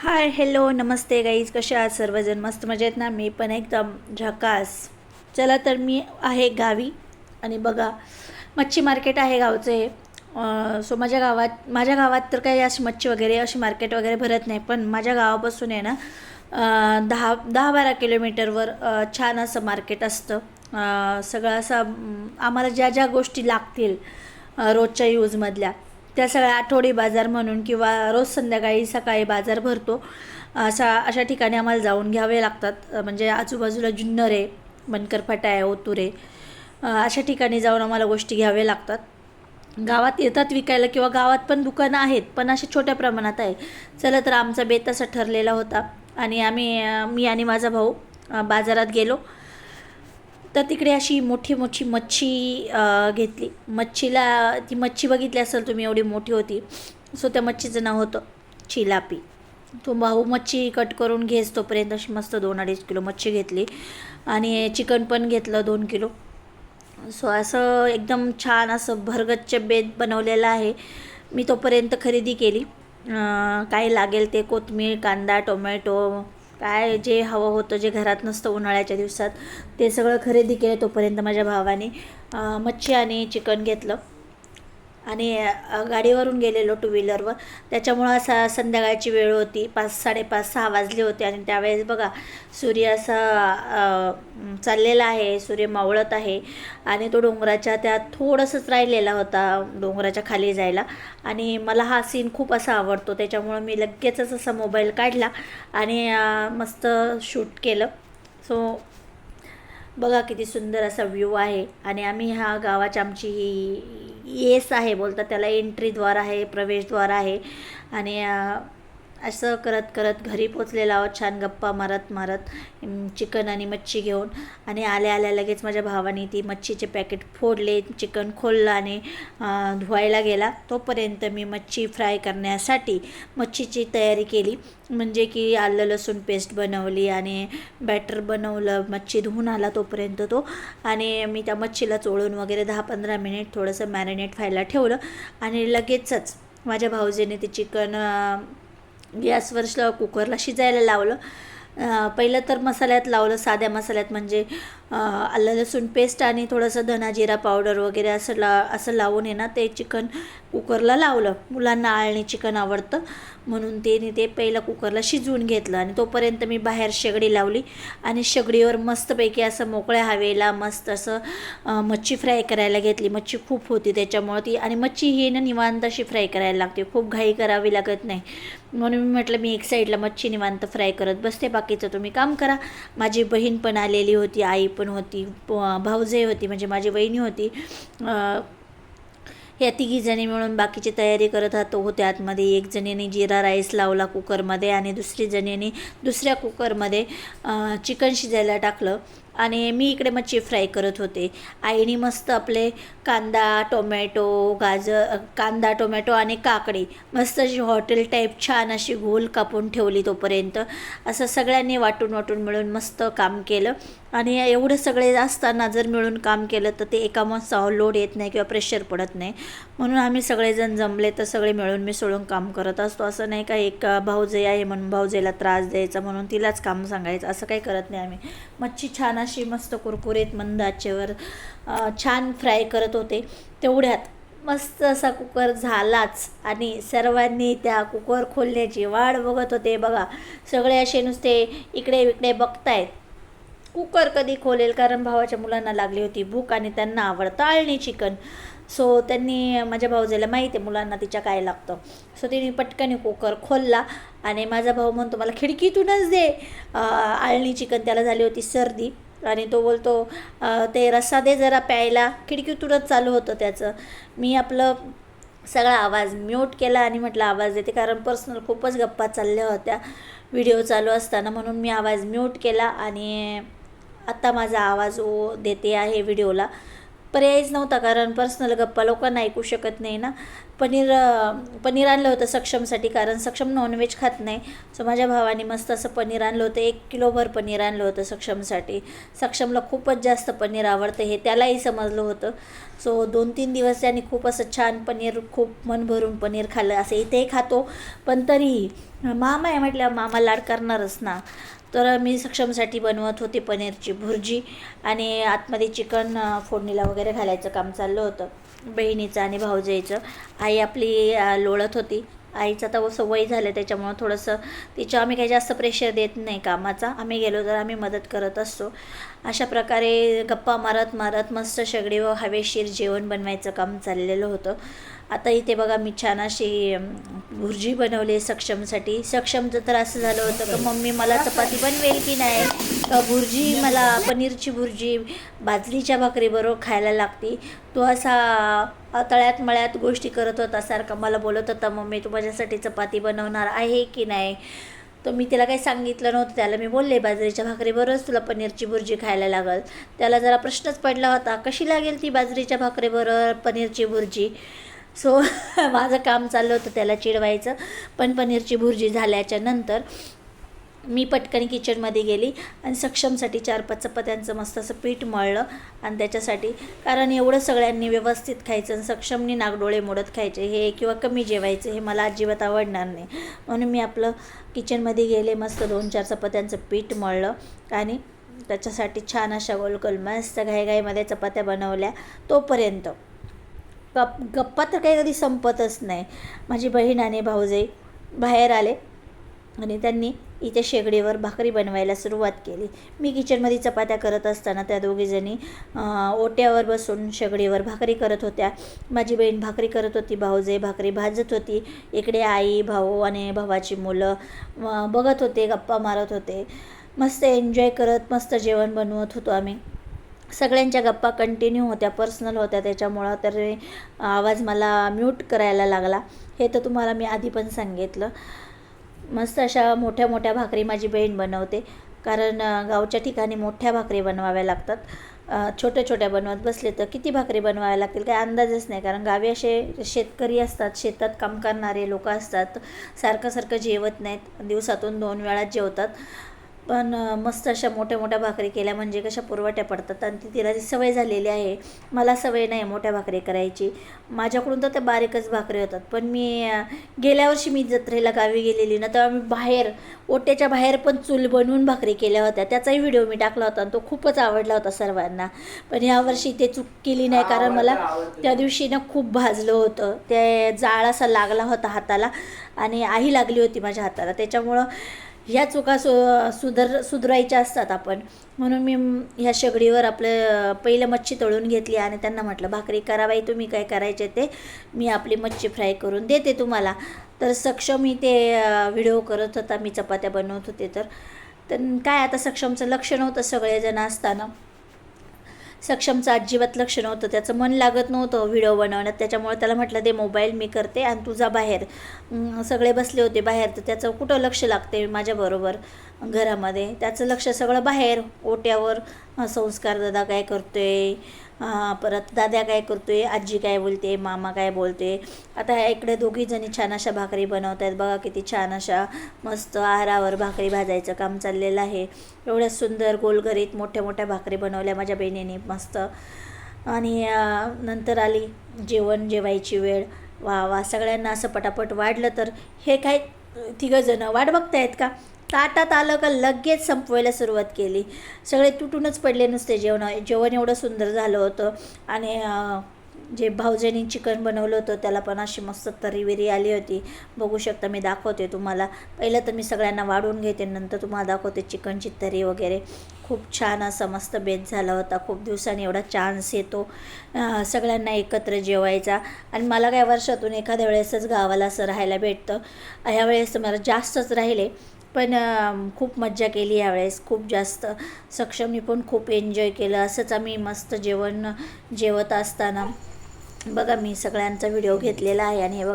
Hi hello नमस्ते guys कसे आहात सर्वजण? मस्त मजेत ना? मी पण एकदम झकास. चला तर मी आहे गावी आणि बघा मच्छी मार्केट आहे गावचं हे. सो माझ्या गावात माझ्या गावात तर काही अशी मच्छी वगैरे अशी मार्केट वगैरे भरत नाही पण माझ्या गावापासून आहे ना दहा दहा बारा किलोमीटरवर छान असं मार्केट असतं. सगळं असं आम्हाला ज्या ज्या गोष्टी लागतील रोजच्या यूजमधल्या त्या सगळ्या आठवडी बाजार म्हणून किंवा रोज संध्याकाळी सकाळी बाजार भरतो. असा अशा ठिकाणी आम्हाला जाऊन घ्यावे लागतात. म्हणजे आजूबाजूला जुन्नर आहे मनकर फाटा आहे ओतूर आहे. अशा ठिकाणी जाऊन आम्हाला गोष्टी घ्याव्या लागतात. गावात येतात विकायला किंवा गावात पण दुकानं आहेत पण असे छोट्या प्रमाणात आहे. चला तर आमचा बेत असा ठरलेला होता. आणि आम्ही मी आणि माझा भाऊ बाजारात गेलो. तर तिकडे अशी मोठी मोठी मच्छी घेतली. मच्छीला ती मच्छी बघितली असेल तुम्ही एवढी मोठी होती. सो त्या मच्छीचं नाव होतं चिलापी. तो भाऊ मच्छी कट करून घेस तोपर्यंत अशी मस्त दोन अडीच किलो मच्छी घेतली. आणि चिकन पण घेतलं दोन किलो. सो असं एकदम छान असं भरगच्च बेत बनवलेलं आहे. मी तोपर्यंत खरेदी केली. काय लागेल ते कोथमीर कांदा टोमॅटो काय जे हवं होतं जे घरात नसतं उन्हाळ्याच्या दिवसात ते सगळं खरेदी केलं तोपर्यंत माझ्या भावाने मच्छी आणि चिकन घेतलं. आणि गाडीवरून गेलेलो टू व्हीलरवर त्याच्यामुळं असा संध्याकाळची वेळ होती. पाच साडेपाच सहा वाजले होते आणि त्यावेळेस बघा सूर्य असा चाललेला आहे. सूर्य मावळत आहे. आणि तो डोंगराच्या त्या थोडंसंच राहिलेला होता डोंगराच्या खाली जायला. आणि मला हा सीन खूप असा आवडतो. त्याच्यामुळं मी लगेचच असा मोबाईल काढला आणि मस्त शूट केलं. सो बघा किती सुंदर असा व्ह्यू आहे. आणि आम्ही ह्या गावाची आमची ही येस आहे बोलतात त्याला एंट्रीद्वार आहे प्रवेशद्वार आहे. आणि असं करत करत घरी पोचलेलो आहोत छान गप्पा मारत मारत चिकन आणि मच्छी घेऊन. आणि आल्या आल्या लगेच माझ्या भावाने ती मच्छीचे पॅकेट फोडले चिकन खोललं आणि धुवायला गेला. तोपर्यंत मी मच्छी फ्राय करण्यासाठी मच्छीची तयारी केली. म्हणजे की आलं लसूण पेस्ट बनवली आणि बॅटर बनवलं मच्छी धुवून आला तोपर्यंत तो. आणि मी त्या मच्छीला चोळून वगैरे दहा पंधरा मिनिट थोडंसं मॅरिनेट व्हायला ठेवलं. आणि लगेचच माझ्या भाऊजीने ते चिकन गॅसवर कुकरला शिजायला लावलं. पहिलं तर मसाल्यात लावलं साध्या मसाल्यात म्हणजे आलं लसूण पेस्ट आणि थोडंसं धना जिरा पावडर वगैरे असं ला असं लावून आहे ना ते चिकन कुकरला लावलं. मुलांना आळणी चिकन आवडतं म्हणून ते ते पहिलं कुकरला शिजवून घेतलं आणि तोपर्यंत मी बाहेर शेगडी लावली आणि शेगडीवर मस्तपैकी असं मोकळ्या हवेला मस्त असं मच्छी फ्राय करायला घेतली. मच्छी खूप होती त्याच्यामुळं ती आणि मच्छी ही ना निवांत अशी फ्राय करायला लागते. खूप घाई करावी लागत नाही. म्हणून मी म्हटलं मी एक साईडला मच्छी निवांत फ्राय करत बसते. बाकीचं तुम्ही काम करा. माझी बहीण पण आलेली होती आई पण होती प- होती म्हणजे माझी वहिनी होती. या तिघीजणी मिळून बाकीची तयारी करत राहतो. होते आतमध्ये एक जणीने जिरा राईस लावला कुकरमध्ये आणि दुसरी जणीने दुसऱ्या कुकरमध्ये चिकन शिजायला टाकलं. आणि मी इकडे मच्छी फ्राय करत होते. आईने मस्त आपले कांदा टोमॅटो गाजर कांदा टोमॅटो आणि काकडी मस्त अशी हॉटेल टाईप छान अशी गोल कापून ठेवली तोपर्यंत. असं सगळ्यांनी वाटून वाटून मिळून मस्त काम केलं. आणि एवढं सगळे असताना जर मिळून काम केलं तर ते एका माणसावर लोड येत नाही किंवा प्रेशर पडत नाही. म्हणून आम्ही सगळेजण जमले तर सगळे मिळून मिसळून काम करत असतो. असं नाही का एक भाऊजे आहे म्हणून भाऊजेला त्रास द्यायचा म्हणून तिलाच काम सांगायचं. असं काही करत नाही आम्ही. मच्छी छान अशी मस्त कुरकुरीत मंद आचेवर छान फ्राय करत होते. तेवढ्यात मस्त असा कुकर झालाच आणि सर्वांनी त्या कुकर खोलण्याची वाट बघत होते. बघा सगळे असे नुसते इकडे इकडे बघतायत. कुकर कधी खोलेल? कारण भावाच्या मुलांना लागली होती भूक आणि त्यांना आवडतं आळणी चिकन. सो त्यांनी माझ्या भाऊजेला माहिती आहे मुलांना तिच्या काय लागतं. सो तिने पटकन कुकर खोलला आणि माझा भाऊ म्हणतो मला खिडकीतूनच दे. आळणी चिकन त्याला झाली होती सर्दी. आणि तो बोलतो ते रस्सा दे जरा प्यायला. खिडकीतूनच चालू होतं त्याचं. मी आपलं सगळा आवाज म्यूट केला आणि म्हटलं आवाज देते. कारण पर्सनल खूपच गप्पा चालल्या होत्या. व्हिडिओ चालू असताना म्हणून मी आवाज म्यूट केला आणि आत्ता माझा आवाज ओ देते आहे व्हिडिओला. पर्यायच नव्हता कारण पर्सनल गप्पा लोकांना ऐकू शकत नाही ना. पनीर पनीर आणलं होतं सक्षमसाठी कारण सक्षम नॉनव्हेज खात नाही. सो माझ्या भावाने मस्त असं पनीर आणलं होतं. एक किलोभर पनीर आणलं होतं सक्षमसाठी. सक्षमला खूपच जास्त पनीर आवडतं हे त्यालाही समजलं होतं. सो दोन तीन दिवस त्यांनी खूप असं छान पनीर खूप मन भरून पनीर खाल्लं. असं इथेही खातो. पण तरीही मामा आहे म्हटल्या मामा लाड करणारच ना. तर मी सक्षमसाठी बनवत होते पनीरची भुर्जी आणि आतमध्ये चिकन फोडणीला वगैरे घालायचं काम चाललं होतं. बहिणीचं आणि भाऊजाईचं. आई आपली लोळत होती. आईचं आता सवय झालं त्याच्यामुळं थोडंसं तिच्या आम्ही काही जास्त प्रेशर देत नाही कामाचा. आम्ही गेलो तर आम्ही मदत करत असतो. अशा प्रकारे गप्पा मारत मारत मस्त शेगडी व हवेशीर जेवण बनवायचं काम चाललेलं होतं. आता इथे बघा मी छान अशी भुर्जी बनवली सक्षमसाठी. सक्षमचं तर असं झालं होतं का मम्मी मला चपाती बनवेल की नाही? भुर्जी मला पनीरची भुर्जी बाजरीच्या भाकरीबरोबर खायला लागते. तो असा तळ्यात मळ्यात गोष्टी करत होता सारखा. मला बोलत होता मम्मी तू माझ्यासाठी चपाती बनवणार आहे की नाही? तर मी त्याला काही सांगितलं नव्हतं. त्याला मी बोलले बाजरीच्या भाकरीबरोबरच तुला पनीरची भुर्जी खायला लागल. त्याला जरा प्रश्नच पडला होता कशी लागेल ती बाजरीच्या भाकरीबरोबर पनीरची भुर्जी? सो माझं काम चाललं होतं त्याला चिडवायचं. पण पनीरची भुर्जी झाल्याच्यानंतर मी पटकन किचनमध्ये गेली आणि सक्षमसाठी चार पाच चपात्यांचं मस्त असं पीठ मळलं आणि त्याच्यासाठी कारण एवढं सगळ्यांनी व्यवस्थित खायचं आणि सक्षमनी नागडोळे मोडत खायचे हे किंवा कमी जेवायचं हे मला अजिबात आवडणार नाही. म्हणून मी आपलं किचनमध्ये गेले मस्त दोन चार चपात्यांचं पीठ मळलं आणि त्याच्यासाठी छान अशा गोलगोल मस्त घाईघाईमध्ये चपात्या बनवल्या तोपर्यंत. गप गप्पा तर काही कधी संपतच नाही. माझी बहीण आणि भाऊजाई बाहेर आले आणि त्यांनी इथे शेगडीवर भाकरी बनवायला सुरुवात केली. मी किचनमध्ये चपात्या करत असताना त्या दोघीजणी ओट्यावर बसून शेगडीवर भाकरी करत होत्या. माझी बहीण भाकरी करत होती भाऊजे भाकरी भाजत होती. इकडे आई भाऊ आणि भावाची मुलं बघत होते गप्पा मारत होते. मस्त एन्जॉय करत मस्त जेवण बनवत होतो आम्ही. सगळ्यांच्या गप्पा कंटिन्यू होत्या पर्सनल होत्या त्याच्यामुळं तर आवाज मला म्यूट करायला लागला. हे तर तुम्हाला मी आधी पण सांगितलं. मस्त अशा मोठ्या मोठ्या भाकरी माझी बहीण बनवते. कारण गावच्या ठिकाणी मोठ्या भाकरी बनवाव्या लागतात. छोट्या छोट्या बनवत बसले तर किती भाकरी बनवाव्या लागतील काही अंदाजच नाही. कारण गावी असे शेतकरी असतात शेतात काम करणारे लोक असतात. सारखं सारखं जेवत नाहीत. दिवसातून दोन वेळा जेवतात. पण मस्त अशा मोठ्या मोठ्या भाकरी केल्या. म्हणजे कशा पुरवट्या पडतात आणि ती तिला ती सवय झालेली आहे मला सवय नाही मोठ्या भाकरी करायची. माझ्याकडून तर त्या बारीकच भाकरी होतात. पण मी गेल्या वर्षी मी जत्रेला गावी गेलेली ना तेव्हा मी बाहेर ओट्याच्या बाहेर पण चूल बनवून भाकरी केल्या होत्या. त्याचाही व्हिडिओ मी टाकला होता आणि तो खूपच आवडला होता सर्वांना. पण यावर्षी ते चूक केली नाही कारण मला त्या दिवशी ना खूप भाजलं होतं. ते जाळ असा लागला होता हाताला आणि आई लागली होती माझ्या हाताला. त्याच्यामुळं ह्या चुका सु सुधर सुधरायच्या असतात आपण. म्हणून मी ह्या शेगडीवर आपलं पहिलं मच्छी तळून घेतली आणि त्यांना म्हटलं भाकरी करा बाई तुम्ही काय करायचे ते? मी आपली मच्छी फ्राय करून देते तुम्हाला. तर सक्षम मी ते व्हिडिओ करत होता मी चपात्या बनवत होते तर. तर काय आता सक्षमचं लक्ष नव्हतं सगळेजण असताना. सक्षमचं अजिबात लक्ष नव्हतं त्याचं मन लागत नव्हतं व्हिडिओ बनवण्यात. त्याच्यामुळे त्याला म्हटलं दे मोबाईल मी करते आणि तुझा बाहेर. सगळे बसले होते बाहेर तर त्याचं कुठं लक्ष लागते माझ्याबरोबर घरामध्ये? त्याचं लक्ष सगळं बाहेर ओट्यावर संस्कार दादा काय करतोय? परत दादा काय करतोय? आजी काय बोलते? मामा काय बोलते? आता ह्या इकडे दोघी जणी छान अशा भाकरी बनवत आहेत बघा किती छान अशा मस्त आहारावर भाकरी भाजायचं काम चाललेलं आहे. एवढ्या सुंदर गोलगरीत मोठ्या मोठ्या भाकरी बनवल्या माझ्या बहिणीने मस्त. आणि नंतर आली जेवण जेवायची वेळ. वा वा सगळ्यांना असं पटापट वाढलं तर हे काय तिघंजणं वाट बघतायत का? ताटात आलं का लगेच संपवायला सुरुवात केली. सगळे तुटूनच पडले नुसते जेवण. जेवण एवढं सुंदर झालं होतं. आणि जे भाऊजांनी चिकन बनवलं होतं त्याला पण अशी मस्त तरी विरी आली होती. बघू शकता मी दाखवते तुम्हाला. पहिलं तर मी सगळ्यांना वाढून घेते नंतर तुम्हाला दाखवते चिकनची तरी वगैरे. खूप छान असा मस्त बेत झाला होता. खूप दिवसांनी एवढा चान्स येतो. सगळ्यांना एकत्र जेवायचा. आणि मला काय वर्षातून एखाद्या वेळेसच गावाला असं राहायला भेटतं. ह्यावेळेस मला जास्तच राहिले. पण खूप मज्जा केली यावेळेस. खूप जास्त सक्षमनी पण खूप एन्जॉय केलं. असंच आम्ही मस्त जेवण जेवत असताना. बघा मी सगळ्यांचा व्हिडिओ घेतलेला आहे आणि हे बघा